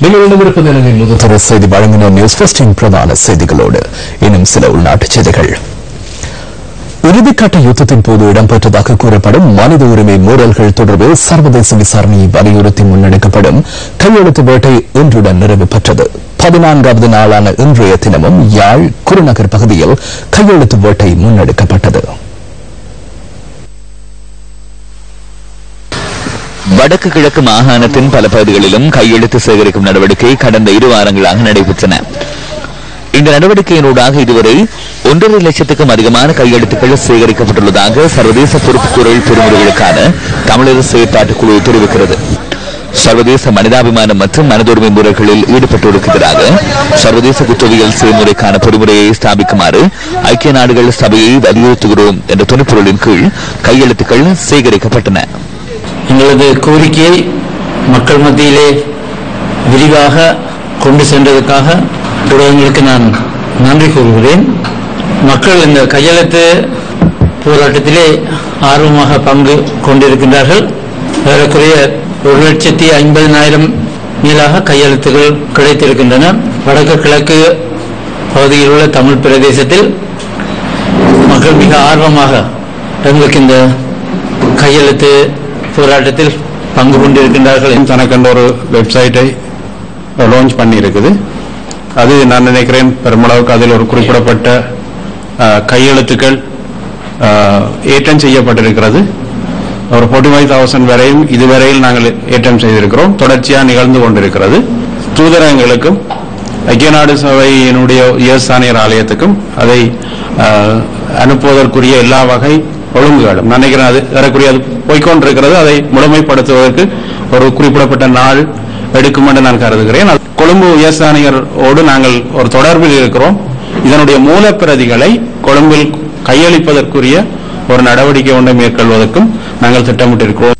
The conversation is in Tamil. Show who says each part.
Speaker 1: நீங்கள் இணைந்திருப்பது முதல்தர செய்தி வழங்கின நியூஸ் பிரதான செய்திகளோடு இன்னும் சில உள்நாட்டுச் செய்திகள். இறுதிக்கட்ட யுத்தத்தின் போது இடம்பெற்றதாக கூறப்படும் மனித உரிமை மீறல்கள் தொடர்பில் சர்வதேச விசாரணையை வலியுறுத்தி முன்னெடுக்கப்படும் கையெழுத்து வேட்டை இன்றுடன் நிறைவு பெற்றது. பதினான்காவது நாளான இன்றைய தினமும் யாழ் குருநகர் பகுதியில் கையெழுத்து வேட்டை முன்னெடுக்கப்பட்டது.
Speaker 2: வடக்கு கிழக்கு மாகாணத்தின் பல பகுதிகளிலும் கையெழுத்து சேகரிக்கும் நடவடிக்கை கடந்த இரு வாரங்களாக நடைபெற்றன. இந்த நடவடிக்கையினூடாக இதுவரை ஒன்றரை லட்சத்துக்கும் அதிகமான கையெழுத்துக்கள் சேகரிக்கப்பட்டுள்ளதாக சர்வதேச பொறுப்புக்கூறல் பெருமுறைகளுக்கான தமிழர் செயற்பாட்டுக் குழு தெரிவிக்கிறது. சர்வதேச மனிதாபிமானம் மற்றும் மனதுரிமை முறைகளில் ஈடுபட்டோருக்கு எதிராக சர்வதேச குற்றவியல் செயல்முறைக்கான பொறிமுறையை ஸ்தாபிக்குமாறு ஐக்கிய நாடுகள் சபையை வலியுறுத்துகிறோம் என்ற துணைப்பொருளின் கீழ் கையெழுத்துக்கள் சேகரிக்கப்பட்டன.
Speaker 3: எங்களது கோரிக்கையை மக்கள் மத்தியிலே விரிவாக கொண்டு சென்றதற்காக ஊடகங்களுக்கு நான் நன்றி கூறுகிறேன். மக்கள் இந்த கையெழுத்து போராட்டத்திலே ஆர்வமாக பங்கு கொண்டிருக்கின்றார்கள். ஏறக்குறைய ஒரு லட்சத்தி ஐம்பதினாயிரம் மேலாக கையெழுத்துகள் கிடைத்திருக்கின்றன. வடக்கு கிழக்கு பகுதியில் உள்ள தமிழ் பிரதேசத்தில் மக்கள் மிக ஆர்வமாக எங்களுக்கு இந்த கையெழுத்து போராட்டத்தில் பங்கு கொண்டிருக்கின்றார்கள்
Speaker 4: தனக்கென்ற ஒரு வெப்சைட்டை லான்ச் பண்ணி இருக்குது அது நான் நினைக்கிறேன் பெருமளவுக்கு அதில் ஒரு குறிப்பிடப்பட்ட கையெழுத்துக்கள் ஏற்றம் செய்யப்பட்டிருக்கிறது. ஒரு ஃபோர்ட்டி ஃபைவ் தௌசண்ட் வரையும் இதுவரையில் நாங்கள் ஏற்றம் செய்திருக்கிறோம். தொடர்ச்சியாக நிகழ்ந்து கொண்டிருக்கிறது. தூதரகங்களுக்கும் ஐக்கிய நாடு சபையினுடைய உயர்ஸ்தானியர் ஆலயத்துக்கும் அதை அனுப்புவதற்குரிய எல்லா வகை ஒழுங்குகளும். நான் நினைக்கிறேன் அது ஏறக்குறைய அது போய்கொண்டிருக்கிறது அதை முழுமைப்படுத்துவதற்கு ஒரு குறிப்பிடப்பட்ட நாள் எடுக்கும் என்று நான் கருதுகிறேன். கொழும்பு உயர்ஸ்தானியரோடு நாங்கள் ஒரு தொடர்பில் இருக்கிறோம். இதனுடைய மூலப்பிரதிகளை கொழும்பில் கையளிப்பதற்குரிய ஒரு நடவடிக்கை ஒன்றை மேற்கொள்வதற்கும் நாங்கள் திட்டமிட்டிருக்கிறோம்.